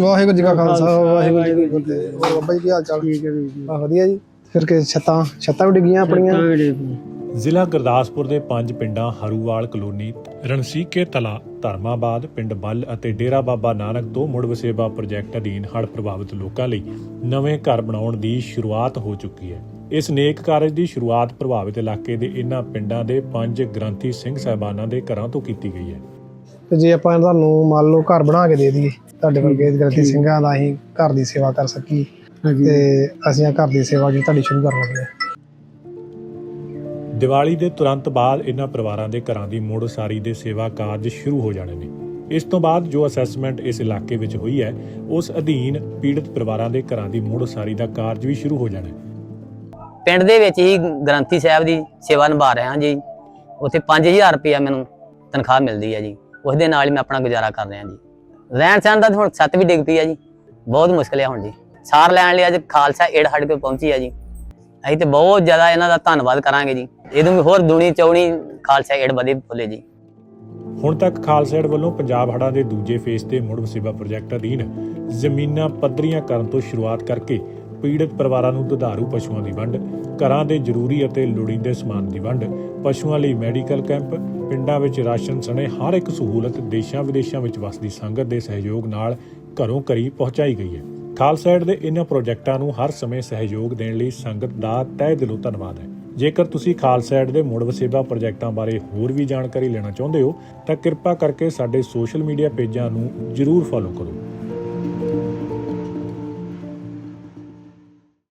ਵਾਹਿਗੁਰੂ ਜੀ ਕਾ ਖਾਲਸਾ ਵਾਹਿਗੁਰੂ ਜੀ ਕੀ ਫਤਿਹ। ਹੋਰ ਬਾਬਾ ਜੀ ਕੀ ਹਾਲ ਚਾਲ? ਠੀਕ ਹੈ ਵੀਰ ਜੀ। ਬਾ ਵਧੀਆ ਜੀ। ਫਿਰ ਕਿ ਛੱਤਾਂ ਛੱਤਾਂ ਵੀ ਡਿੱਗੀਆਂ ਆਪਣੀਆਂ? ਜ਼ਿਲ੍ਹਾ ਗੁਰਦਾਸਪੁਰ ਦੇ ਪੰਜ ਪਿੰਡਾਂ ਹਰੂਵਾਲ ਕਲੋਨੀ ਰਣਸੀਕੇ ਤਲਾ ਧਰਮਾਬਾਦ ਪਿੰਡ ਬੱਲ ਅਤੇ ਡੇਰਾ ਬਾਬਾ ਨਾਨਕ ਤੋਂ ਮੁੜ ਵਸੇਬਾ ਪ੍ਰੋਜੈਕਟ ਅਧੀਨ ਹੜ੍ਹ ਪ੍ਰਭਾਵਿਤ ਲੋਕਾਂ ਲਈ ਨਵੇਂ ਘਰ ਬਣਾਉਣ ਦੀ ਸ਼ੁਰੂਆਤ ਹੋ ਚੁੱਕੀ ਹੈ। ਇਸ ਨੇਕ ਕਾਰਜ ਦੀ ਸ਼ੁਰੂਆਤ ਪ੍ਰਭਾਵਿਤ ਇਲਾਕੇ ਦੇ ਇਹਨਾਂ ਪਿੰਡਾਂ ਦੇ ਪੰਜ ਗ੍ਰੰਥੀ ਸਿੰਘ ਸਾਹਿਬਾਨਾਂ ਦੇ ਘਰਾਂ ਤੋਂ ਕੀਤੀ ਗਈ ਹੈ। ਤੇ ਜੇ ਆਪਾਂ ਤੁਹਾਨੂੰ ਮੰਨ ਲਓ ਘਰ ਬਣਾ ਕੇ ਦੇ ਦਈਏ ਤੁਹਾਡੇ ਵਰਗੇ ਗ੍ਰੰਥੀ ਸਿੰਘਾਂ ਦਾ ਅਸੀਂ ਘਰ ਦੀ ਸੇਵਾ ਕਰ ਹਾਂਜੀ। ਤੇ ਅਸੀਂ ਆ ਘਰ ਦੀ ਸੇਵਾ ਜਿਹੜੀ ਤੁਹਾਡੀ ਸ਼ੁਰੂ ਕਰਨ ਲੱਗੇ ਹਾਂ। ਦੀਵਾਲੀ ਦੇ ਤੁਰੰਤ ਬਾਅਦ ਇਹਨਾਂ ਪਰਿਵਾਰਾਂ ਦੇ ਘਰਾਂ ਦੀ ਮੁੜ ਉਸਾਰੀ ਦੇ ਸੇਵਾ ਕਾਰਜ ਸ਼ੁਰੂ ਹੋ ਜਾਣੇ ਨੇ। ਇਸ ਤੋਂ ਬਾਅਦ ਜੋ ਅਸੈਸਮੈਂਟ ਇਸ ਇਲਾਕੇ ਵਿੱਚ ਹੋਈ ਹੈ ਉਸ ਅਧੀਨ ਪੀੜਤ ਪਰਿਵਾਰਾਂ ਦੇ ਘਰਾਂ ਦੀ ਮੁੜ ਉਸਾਰੀ ਦਾ ਕਾਰਜ ਵੀ ਸ਼ੁਰੂ ਹੋ ਜਾਣਾ। ਹੈ ਪਿੰਡ ਦੇ ਵਿੱਚ ਹੀ ਗ੍ਰੰਥੀ ਸਾਹਿਬ ਦੀ ਸੇਵਾ ਨਿਭਾ ਰਿਹਾ ਜੀ। ਉੱਥੇ 5000 ਰੁਪਇਆ ਮੈਨੂੰ ਤਨਖਾਹ ਮਿਲਦੀ ਹੈ ਜੀ। ਉਸ ਨਾਲ ਹੀ ਮੈਂ ਆਪਣਾ ਗੁਜ਼ਾਰਾ ਕਰ ਰਿਹਾ ਜੀ। ਰਹਿਣ ਸਹਿਣ ਦਾ ਹੁਣ ਛੱਤ ਵੀ ਡਿੱਗ ਪਈ ਹੈ ਜੀ। ਬਹੁਤ ਮੁਸ਼ਕਲ ਹੈ ਹੁਣ ਜੀ। ਸਾਰ ਲੈਣ ਲਈ ਅੱਜ ਖਾਲਸਾ ਏਡ ਸਾਡੇ ਕੋਲ ਪਹੁੰਚੀ ਹੈ ਜੀ। ਅਸੀਂ ਤੇ ਬਹੁਤ ਜ਼ਿਆਦਾ ਇਹਨਾਂ ਦਾ ਧੰਨਵਾਦ ਕਰਾਂਗੇ ਜੀ। ਇਹਨੂੰ ਵੀ ਹੋਰ ਦੁਨੀ ਚੌਣੀ ਖਾਲਸਾ ਏਡ ਵਧੇ ਫੁੱਲੇ ਜੀ। ਹੁਣ ਤੱਕ ਖਾਲਸਾ ਏਡ ਵੱਲੋਂ ਪੰਜਾਬ ਹੜ੍ਹਾਂ ਦੇ ਦੂਜੇ ਫੇਸ ਤੇ ਮੁੜ ਵਸੇਬਾ ਪ੍ਰੋਜੈਕਟ ਅਧੀਨ ਜ਼ਮੀਨਾਂ ਪੱਧਰੀਆਂ ਕਰਨ ਤੋਂ ਸ਼ੁਰੂਆਤ ਕਰਕੇ ਪੀੜਤ ਪਰਿਵਾਰਾਂ ਨੂੰ ਦੁਧਾਰੂ ਪਸ਼ੂਆਂ ਦੀ ਵੰਡ, ਘਰਾਂ ਦੇ ਜ਼ਰੂਰੀ ਅਤੇ ਲੋੜੀਂਦੇ ਸਮਾਨ ਦੀ ਵੰਡ, ਪਸ਼ੂਆਂ ਲਈ ਮੈਡੀਕਲ ਕੈਂਪ, ਪਿੰਡਾਂ ਵਿੱਚ ਰਾਸ਼ਨ ਸਣੇ ਹਰ ਇੱਕ ਸਹੂਲਤ ਦੇਸ਼ਾਂ ਵਿਦੇਸ਼ਾਂ ਵਿੱਚ ਵਸਦੀ ਸੰਗਤ ਦੇ ਸਹਿਯੋਗ ਨਾਲ ਘਰੋਂ ਘਰੀ ਪਹੁੰਚਾਈ ਗਈ ਹੈ। ਖਾਲਸਾਇਡ ਦੇ ਇਹਨਾਂ ਪ੍ਰੋਜੈਕਟਾਂ ਨੂੰ ਹਰ ਸਮੇਂ ਸਹਿਯੋਗ ਦੇਣ ਲਈ ਸੰਗਤ ਦਾ ਤਹਿ ਦਿਲੋਂ ਧੰਨਵਾਦ ਹੈ। ਜੇਕਰ ਤੁਸੀਂ ਖਾਲਸਾਇਡ ਦੇ ਮੁੜ ਵਸੇਬਾ ਪ੍ਰੋਜੈਕਟਾਂ ਬਾਰੇ ਹੋਰ ਵੀ ਜਾਣਕਾਰੀ ਲੈਣਾ ਚਾਹੁੰਦੇ ਹੋ, ਤਾਂ ਕਿਰਪਾ ਕਰਕੇ ਸਾਡੇ ਸੋਸ਼ਲ ਮੀਡੀਆ ਪੇਜਾਂ ਨੂੰ ਜਰੂਰ ਫੋਲੋ ਕਰੋ।